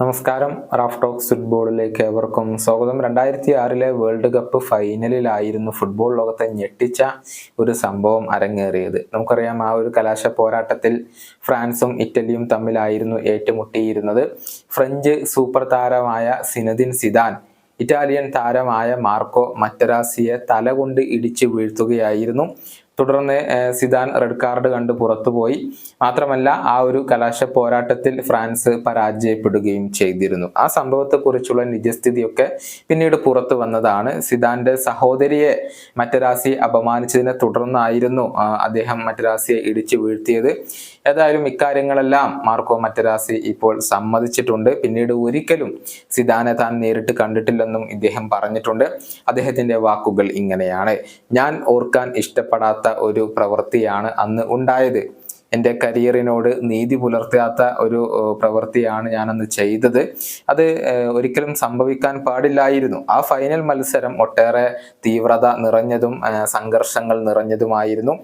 നമസ്കാരം Raf talks ഫുട്ബോളിലേക്ക് ഏവർക്കും സ്വാഗതം. രണ്ടായിരത്തി ആറിലെ വേൾഡ് കപ്പ് ഫൈനലിലായിരുന്നു ഫുട്ബോൾ ലോകത്തെ ഞെട്ടിച്ച ഒരു സംഭവം അരങ്ങേറിയത്. നമുക്കറിയാം ആ ഒരു കലാശ പോരാട്ടത്തിൽ ഫ്രാൻസും ഇറ്റലിയും തമ്മിലായിരുന്നു ഏറ്റുമുട്ടിയിരുന്നത്. ഫ്രഞ്ച് സൂപ്പർ താരമായ സിനദിൻ സിദാൻ ഇറ്റാലിയൻ താരമായ മാർക്കോ മറ്റരാസിയെ തലകൊണ്ട് ഇടിച്ചു വീഴ്ത്തുകയായിരുന്നു. തുടർന്ന് സിദാൻ റെഡ് കാർഡ് കണ്ട് പുറത്തുപോയി. മാത്രമല്ല ആ ഒരു കലാശ പോരാട്ടത്തിൽ ഫ്രാൻസ് പരാജയപ്പെടുകയും ചെയ്തിരുന്നു. ആ സംഭവത്തെക്കുറിച്ചുള്ള നിജസ്ഥിതിയൊക്കെ പിന്നീട് പുറത്തു വന്നതാണ്. സിദാന്റെ സഹോദരിയെ മറ്റരാസി അപമാനിച്ചതിനെ തുടർന്നായിരുന്നു അദ്ദേഹം മറ്റരാസിയെ ഇടിച്ചു വീഴ്ത്തിയത്. ഏതായാലും ഇക്കാര്യങ്ങളെല്ലാം മാർക്കോ മറ്റരാസി ഇപ്പോൾ സമ്മതിച്ചിട്ടുണ്ട്. പിന്നീട് ഒരിക്കലും സിദാനെ താൻ നേരിട്ട് കണ്ടിട്ടില്ലെന്നും ഇദ്ദേഹം പറഞ്ഞിട്ടുണ്ട്. അദ്ദേഹത്തിന്റെ വാക്കുകൾ ഇങ്ങനെയാണ്. ഞാൻ ഓർക്കാൻ ഇഷ്ടപ്പെടാത്ത ഒരു പ്രവൃത്തിയാണ് അന്ന് ഉണ്ടായത്. എന്റെ കരിയറിനോട് നീതി പുലർത്താത്ത ഒരു പ്രവൃത്തിയാണ് ഞാനന്ന് ചെയ്തത്. അത് ഒരിക്കലും സംഭവിക്കാൻ പാടില്ലായിരുന്നു. ആ ഫൈനൽ മത്സരം ഒട്ടേറെ തീവ്രത നിറഞ്ഞതും സംഘർഷങ്ങൾ നിറഞ്ഞതുമായിരുന്നു.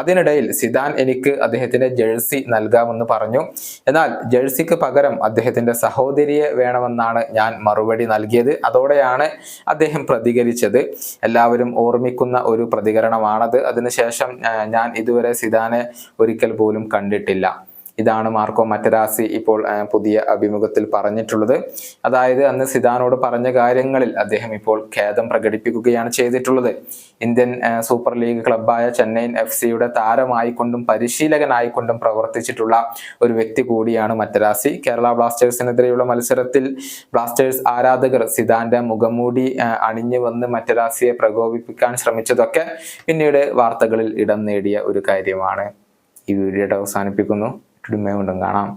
അതിനിടയിൽ സിദാൻ എനിക്ക് അദ്ദേഹത്തിന്റെ ജേഴ്സി നൽകാമെന്ന് പറഞ്ഞു. എന്നാൽ ജേഴ്സിക്ക് പകരം അദ്ദേഹത്തിന്റെ സഹോദരിയെ വേണമെന്നാണ് ഞാൻ മറുപടി നൽകിയത്. അതോടെയാണ് അദ്ദേഹം പ്രതികരിച്ചത്. എല്ലാവരും ഓർമ്മിക്കുന്ന ഒരു പ്രതികരണമാണത്. അതിനുശേഷം ഞാൻ ഇതുവരെ സിദാനെ ഒരിക്കൽ പോലും കണ്ടിട്ടില്ല. ഇതാണ് മാർക്കോ മറ്റരാസി ഇപ്പോൾ പുതിയ അഭിമുഖത്തിൽ പറഞ്ഞിട്ടുള്ളത്. അതായത് അന്ന് സിദാനോട് പറഞ്ഞ കാര്യങ്ങളിൽ അദ്ദേഹം ഇപ്പോൾ ഖേദം പ്രകടിപ്പിക്കുകയാണ് ചെയ്തിട്ടുള്ളത്. ഇന്ത്യൻ സൂപ്പർ ലീഗ് ക്ലബായ ചെന്നൈയിൻ എഫ് സിയുടെ താരമായിക്കൊണ്ടും പരിശീലകനായിക്കൊണ്ടും പ്രവർത്തിച്ചിട്ടുള്ള ഒരു വ്യക്തി കൂടിയാണ് മറ്റരാസി. കേരള ബ്ലാസ്റ്റേഴ്സിനെതിരെയുള്ള മത്സരത്തിൽ ബ്ലാസ്റ്റേഴ്സ് ആരാധകർ സിദാന്റെ മുഖംമൂടി അണിഞ്ഞു വന്ന് മറ്റരാസിയെ പ്രകോപിപ്പിക്കാൻ ശ്രമിച്ചതൊക്കെ പിന്നീട് വാർത്തകളിൽ ഇടം നേടിയ ഒരു കാര്യമാണ്. ഈ വീഡിയോയുടെ അവസാനിപ്പിക്കുന്നു. വീണ്ടും കാണാം.